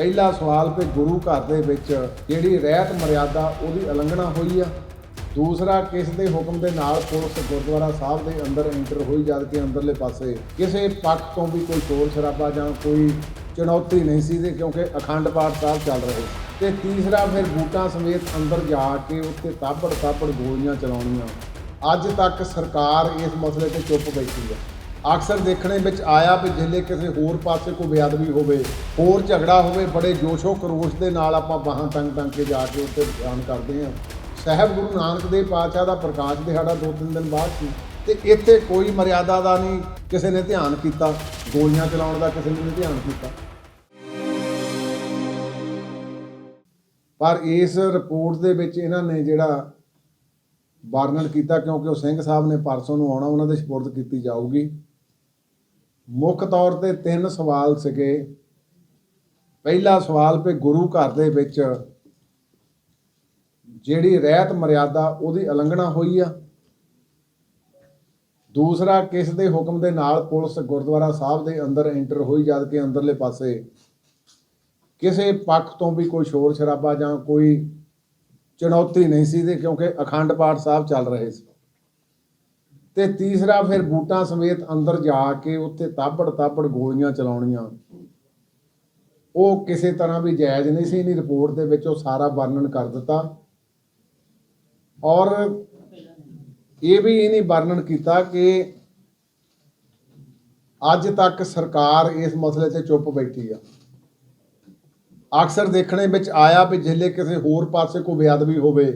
ਪਹਿਲਾ ਸਵਾਲ ਕਿ ਗੁਰੂ ਘਰ ਦੇ ਵਿੱਚ ਜਿਹੜੀ ਰਹਿਤ ਮਰਿਆਦਾ ਉਹਦੀ ਉਲੰਘਣਾ ਹੋਈ ਆ। ਦੂਸਰਾ, ਕਿਸ ਦੇ ਹੁਕਮ ਦੇ ਨਾਲ ਪੁਲਿਸ ਗੁਰਦੁਆਰਾ ਸਾਹਿਬ ਦੇ ਅੰਦਰ ਐਂਟਰ ਹੋਈ, ਜਦ ਕਿ ਅੰਦਰਲੇ ਪਾਸੇ ਕਿਸੇ ਪੱਖ ਤੋਂ ਵੀ ਕੋਈ ਸ਼ੋਰ ਸ਼ਰਾਬਾ ਜਾਂ ਕੋਈ ਚੁਣੌਤੀ ਨਹੀਂ ਸੀ ਤੇ ਕਿਉਂਕਿ ਅਖੰਡ ਪਾਠ ਸਾਹਿਬ ਚੱਲ ਰਹੇ ਸੀ। ਤੇ ਤੀਸਰਾ, ਫਿਰ ਬੂਟਾਂ ਸਮੇਤ ਅੰਦਰ ਜਾ ਕੇ ਉੱਥੇ ਤਾਬੜ ਤਾਬੜ ਗੋਲੀਆਂ ਚਲਾਉਣੀਆਂ। ਅੱਜ ਤੱਕ ਸਰਕਾਰ ਇਸ ਮਸਲੇ ਤੇ ਚੁੱਪ ਬੈਠੀ ਹੈ ਅਕਸਰ ਦੇਖਣੇ ਵਿੱਚ ਆਇਆ ਵੀ ਜਿੱਲੇ ਕਿਸੇ ਹੋਰ ਪਾਸੇ ਕੋਈ ਬੇਅਦਬੀ ਹੋਵੇ, ਹੋਰ ਝਗੜਾ ਹੋਵੇ, ਬੜੇ ਜੋਸ਼ੋ ਕਰੋਸ਼ ਦੇ ਨਾਲ ਆਪਾਂ ਬਾਹਾਂ ਤੰਗ ਤੰਗ ਕੇ ਜਾ ਕੇ ਉੱਥੇ ਬਿਆਨ ਕਰਦੇ ਹਾਂ। ਸਾਹਿਬ ਗੁਰੂ ਨਾਨਕ ਦੇਵ ਪਾਤਸ਼ਾਹ ਦਾ ਪ੍ਰਕਾਸ਼ ਦਿਹਾੜਾ ਦੋ ਤਿੰਨ ਦਿਨ ਬਾਅਦ ਸੀ ਤੇ ਇੱਥੇ ਕੋਈ ਮਰਿਆਦਾ ਦਾ ਨਹੀਂ ਕਿਸੇ ਨੇ ਧਿਆਨ ਕੀਤਾ, ਗੋਲੀਆਂ ਚਲਾਉਣ ਦਾ ਕਿਸੇ ਨੇ ਨਹੀਂ ਧਿਆਨ ਕੀਤਾ। ਪਰ ਇਸ ਰਿਪੋਰਟ ਦੇ ਵਿੱਚ ਇਹਨਾਂ ਨੇ ਜਿਹੜਾ ਵਰਣਨ ਕੀਤਾ, ਕਿਉਂਕਿ ਉਹ ਸਿੰਘ ਸਾਹਿਬ ਨੇ ਪਰਸੋਂ ਨੂੰ ਆਉਣਾ, ਉਹਨਾਂ ਦੇ ਸਪੁਰਦ ਕੀਤੀ ਜਾਊਗੀ। ਮੁੱਖ ਤੌਰ ਤੇ ਤਿੰਨ ਸਵਾਲ ਸੀਗੇ। ਪਹਿਲਾ ਸਵਾਲ ਵੀ ਗੁਰੂ ਘਰ ਦੇ ਵਿੱਚ ਜਿਹੜੀ ਰਹਿਤ ਮਰਿਆਦਾ ਉਹਦੀ ਉਲੰਘਣਾ ਹੋਈ ਆ। ਦੂਸਰਾ, ਕਿਸ ਦੇ ਹੁਕਮ ਦੇ ਨਾਲ ਪੁਲਿਸ ਗੁਰਦੁਆਰਾ ਸਾਹਿਬ ਦੇ ਅੰਦਰ ਐਂਟਰ ਹੋਈ, ਜਦ ਕਿ ਅੰਦਰਲੇ ਪਾਸੇ ਕਿਸੇ ਪੱਖ ਤੋਂ ਵੀ ਕੋਈ ਸ਼ੋਰ ਸ਼ਰਾਬਾ ਜਾਂ ਕੋਈ ਚੁਣੌਤੀ ਨਹੀਂ ਸੀ ਤੇ ਕਿਉਂਕਿ ਅਖੰਡ ਪਾਠ ਸਾਹਿਬ ਚੱਲ ਰਹੇ ਸੀ। ਤੇ ਤੀਸਰਾ ਫਿਰ ਬੂਟਾਂ ਸਮੇਤ ਅੰਦਰ ਜਾ ਕੇ ਉੱਥੇ ਤਾਬੜ ਤਾਬੜ ਗੋਲੀਆਂ ਚਲਾਉਣੀਆਂ। ਉਹ ਕਿਸੇ ਤਰ੍ਹਾਂ ਵੀ ਜਾਇਜ਼ ਨਹੀਂ ਸੀ ਇਹਨੀ ਰਿਪੋਰਟ ਦੇ ਵਿੱਚ ਉਹ ਸਾਰਾ ਵਰਣਨ ਕਰ ਦਿੱਤਾ। ਔਰ ਇਹ ਵੀ ਇਹਨੇ ਵਰਣਨ ਕੀਤਾ ਕਿ ਅੱਜ ਤੱਕ ਸਰਕਾਰ ਇਸ ਮਸਲੇ ਤੇ ਚੁੱਪ ਬੈਠੀ ਆ। ਅਕਸਰ ਦੇਖਣੇ ਵਿੱਚ ਆਇਆ ਵੀ ਜਿੱਲੇ ਕਿਸੇ ਹੋਰ ਪਾਸੇ ਕੋਈ ਬੇਅਦਬੀ ਹੋਵੇ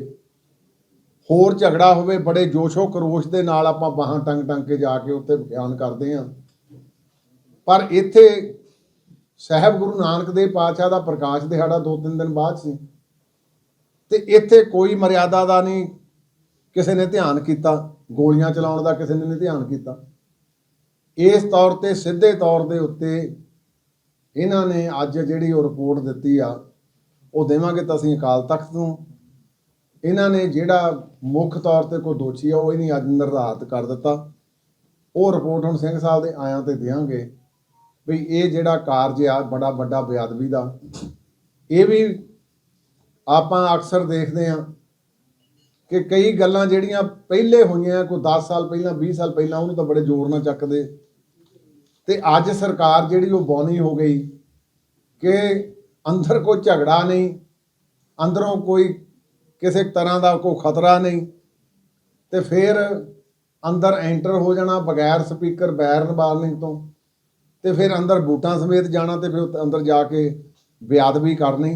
ਹੋਰ ਝਗੜਾ ਹੋਵੇ, ਬੜੇ ਜੋਸ਼ੋ ਕਰੋਸ਼ ਦੇ ਨਾਲ ਆਪਾਂ ਬਾਹਾਂ ਟੰਗ ਟੰਗ ਕੇ ਜਾ ਕੇ ਉੱਥੇ ਬਿਆਨ ਕਰਦੇ ਹਾਂ। ਪਰ ਇੱਥੇ ਸਾਹਿਬ ਗੁਰੂ ਨਾਨਕ ਦੇਵ ਪਾਤਸ਼ਾਹ ਦਾ ਪ੍ਰਕਾਸ਼ ਦਿਹਾੜਾ ਦੋ ਤਿੰਨ ਦਿਨ ਬਾਅਦ ਸੀ। ਤੇ ਇੱਥੇ ਕੋਈ ਮਰਿਆਦਾ ਦਾ ਨਹੀਂ ਕਿਸੇ ਨੇ ਧਿਆਨ ਕੀਤਾ, ਗੋਲੀਆਂ ਚਲਾਉਣ ਦਾ ਕਿਸੇ ਨੇ ਨਹੀਂ ਧਿਆਨ ਕੀਤਾ। ਇਸ ਤੌਰ ਤੇ, ਸਿੱਧੇ ਤੌਰ ਦੇ ਉੱਤੇ ਇਹਨਾਂ ਨੇ ਅੱਜ ਜਿਹੜੀ ਉਹ ਰਿਪੋਰਟ ਦਿੱਤੀ ਆ, ਉਹ ਦੇਵਾਂਗੇ ਤਾਂ ਅਸੀਂ ਅਕਾਲ ਤਖਤ ਨੂੰ। ਇਹਨਾਂ ਨੇ ਜਿਹੜਾ ਮੁੱਖ ਤੌਰ ਤੇ ਕੋਈ ਦੋਸ਼ੀ ਆ, ਉਹ ਹੀ ਨਹੀਂ ਅੱਜ ਨਿਰਧਾਰਤ ਕਰ ਦਿੱਤਾ। ਉਹ ਰਿਪੋਰਟ ਹੁਣ ਸਿੰਘ ਸਾਹਿਬ ਦੇ ਆਇਆਂ ਤੇ ਦੇਵਾਂਗੇ ਵੀ ਇਹ ਜਿਹੜਾ ਕਾਰਜ ਆ, ਬੜਾ ਵੱਡਾ ਬੇਅਦਬੀ ਦਾ। ਇਹ ਵੀ ਆਪਾਂ ਅਕਸਰ ਦੇਖਦੇ ਹਾਂ ਕਿ ਕਈ ਗੱਲਾਂ ਜਿਹੜੀਆਂ ਪਹਿਲੇ ਹੋਈਆਂ, ਕੋਈ 10 ਸਾਲ ਪਹਿਲਾਂ 20 ਸਾਲ ਪਹਿਲਾਂ, ਉਹਨੂੰ ਤਾਂ ਬੜੇ ਜ਼ੋਰ ਨਾਲ ਚੱਕਦੇ। ਤੇ ਅੱਜ ਸਰਕਾਰ ਜਿਹੜੀ ਉਹ ਬੌਨੀ ਹੋ ਗਈ ਕਿ ਅੰਦਰ ਕੋਈ ਝਗੜਾ ਨਹੀਂ, ਅੰਦਰੋਂ ਕੋਈ ਕਿਸੇ ਤਰ੍ਹਾਂ ਦਾ ਕੋਈ ਖਤਰਾ ਨਹੀਂ। ਤੇ ਫਿਰ ਅੰਦਰ ਐਂਟਰ ਹੋ ਜਾਣਾ ਬਗੈਰ ਸਪੀਕਰ ਬੈਰਨ ਵਾਰਨਿੰਗ ਤੋਂ। ਤੇ ਫਿਰ ਅੰਦਰ ਬੂਟਾਂ ਸਮੇਤ ਜਾਣਾ ਤੇ ਫਿਰ ਉੱਥੇ ਅੰਦਰ ਜਾ ਕੇ ਬੇਅਦਬੀ ਕਰਨੀ।